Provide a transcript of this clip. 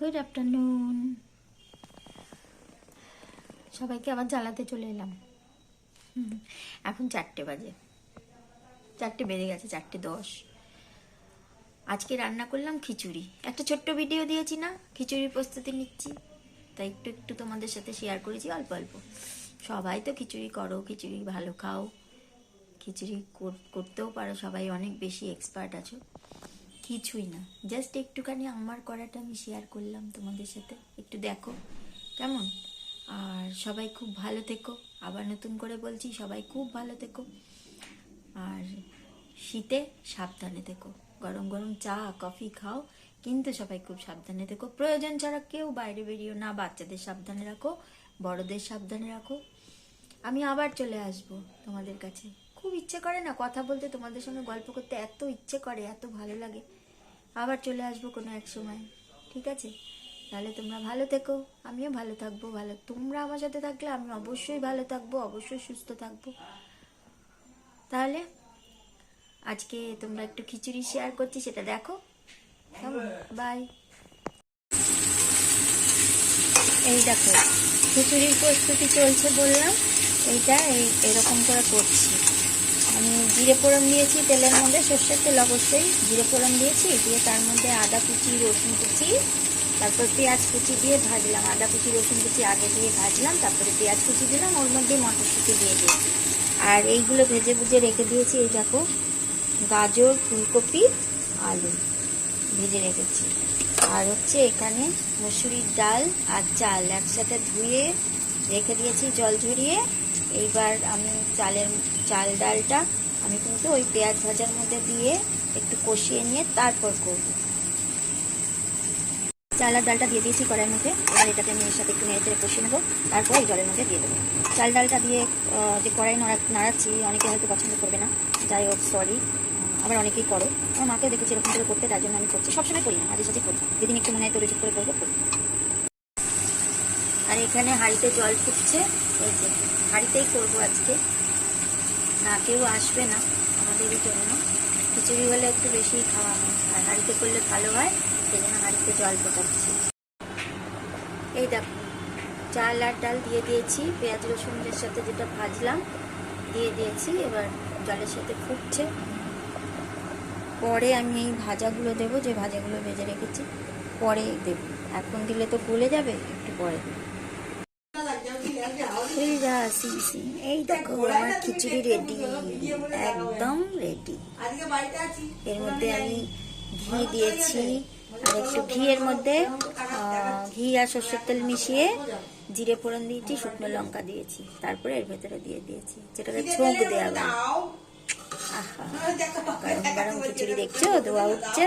Good afternoon সবাইকে আবার জ্বালাতে চলে এলাম। এখন চারটে বাজে। চারটে বেজে গেছে, চারটে দশ। আজকে রান্না করলাম খিচুড়ি। একটা ছোট্ট ভিডিও দিয়েছি না, খিচুড়ির প্রস্তুতি নিচ্ছি। তাই একটু একটু তোমাদের সাথে শেয়ার করেছি, অল্প অল্প। সবাই তো খিচুড়ি করো, খিচুড়ি ভালো খাও। খিচুড়ি কর- করতেও পারো, সবাই অনেক বেশি এক্সপার্ট আছো। কিছুই না। জাস্ট একটুখানি আমার করাটা আমি শেয়ার করলাম তোমাদের সাথে। একটু দেখো, কেমন? আর সবাই খুব ভালো থেকো। আবার নতুন করে বলছি, সবাই খুব ভালো থেকো। আর শীতে সাবধানে থেকো। গরম গরম চা, কফি খাও। কিন্তু সবাই খুব সাবধানে থেকো। প্রয়োজন ছাড়া কেউ বাইরে বেরিয়েও না। বাচ্চাদের সাবধানে রাখো, বড়দের সাবধানে রাখো। আমি আবার চলে আসব তোমাদের কাছে। খুব ইচ্ছে করে না কথা বলতে, তোমাদের সঙ্গে গল্প করতে এত ইচ্ছে করে, এত ভালো লাগে। আবার চলে আসব কোনো এক সময়, ঠিক আছে? তাহলে তোমরা ভালো থেকো, আমিও ভালো থাকব, ভালো, তোমরা আমার সাথে থাকলে আমি অবশ্যই ভালো থাকব, অবশ্যই সুস্থ থাকব। তাহলে আজকে তোমরা একটু খিচুড়ি শেয়ার করছি, সেটা দেখো। বাই এই দেখো, খিচুড়ির প্রস্তুতি চলছে বললাম, এইটা এই এরকম করে করছি। আমি জিরে ফোড়ন দিয়েছি তেলের মধ্যে, সর্ষের তেল অবশ্যই জিরে ফোড়ন দিয়েছি, দিয়ে তার মধ্যে আদা, কুচি, রসুন কুচি, তারপর পেঁয়াজ কুচি দিয়ে ভাজলাম। আদা, কুচি, রসুন কুচি আগে দিয়ে ভাজলাম, তারপরে পেঁয়াজ কুচি দিলাম, ওর মধ্যে মটরশুঁটি দিয়ে দিয়েছি। আর এইগুলো ভেজে ভুজে রেখে দিয়েছি, এই দেখো, গাজর, ফুলকপি, আলু ভেজে রেখেছি। আর হচ্ছে এখানে মসুরির ডাল আর চাল একসাথে ধুয়ে রেখে দিয়েছি, জল ঝরিয়ে। এইবার আমি চালের, চাল ডালটা আমি কিন্তু ওই পেঁয়াজ ভাজার মধ্যে দিয়ে একটু কষিয়ে নিয়ে তারপর করব। চাল আর ডালটা দিয়ে দিয়েছি কড়াইয়ের মধ্যে। এবার এটাকে আমি এর সাথে একটু নেড়ে চেড়ে কষিয়ে নেব। তারপর এই জলের মধ্যে দিয়ে দেবো। চাল ডালটা দিয়ে যে কড়াই নাড়া, নাড়াচ্ছি, অনেকে হয়তো পছন্দ করবে না। যাই হোক সরি আবার অনেকেই করো। আমার মাকেও দেখেছি এরকম করে করতে, তার জন্য আমি করছি। সবসময় করি না, মাঝে সাঝে করি। যেদিন একটু মনে হয় তো রুচি করে করব, করি। আর এখানে হাঁড়িতে জল ফুটছে। এই যে, হাঁড়িতেই করব আজকে। না, কেউ আসবে না আমাদের জন্য। খিচুড়ি হলে একটু বেশি খাওয়ানো আর হাঁড়িতে করলে ভালো হয়, সেই জন্য হাঁড়িতে জল ফোটাচ্ছি। এই দেখো, চাল আর ডাল দিয়ে দিয়েছি। পেঁয়াজ রসুনের সাথে যেটা ভাজলাম, দিয়ে দিয়েছি। এবার জলের সাথে ফুটছে। পরে আমি এই ভাজাগুলো দেবো, যে ভাজাগুলো ভেজে রেখেছি, পরে দেব। এখন দিলে তো গলে যাবে, একটু পরে দেবো। এই দেখো আমার খিচুড়ি রেডি একদম রেডি এর মধ্যে আমি ঘি দিয়েছি আর একটু ঘিয়ের মধ্যে ঘি আর সর্ষের তেল মিশিয়ে জিরে ফোড়ন দিয়েছি শুকনো লঙ্কা দিয়েছি তারপরে এর ভেতরে দিয়ে দিয়েছি যেটাকে ছোঁক দেওয়া গরম গরম খিচুড়ি দেখছ? ধোয়া উঠছে?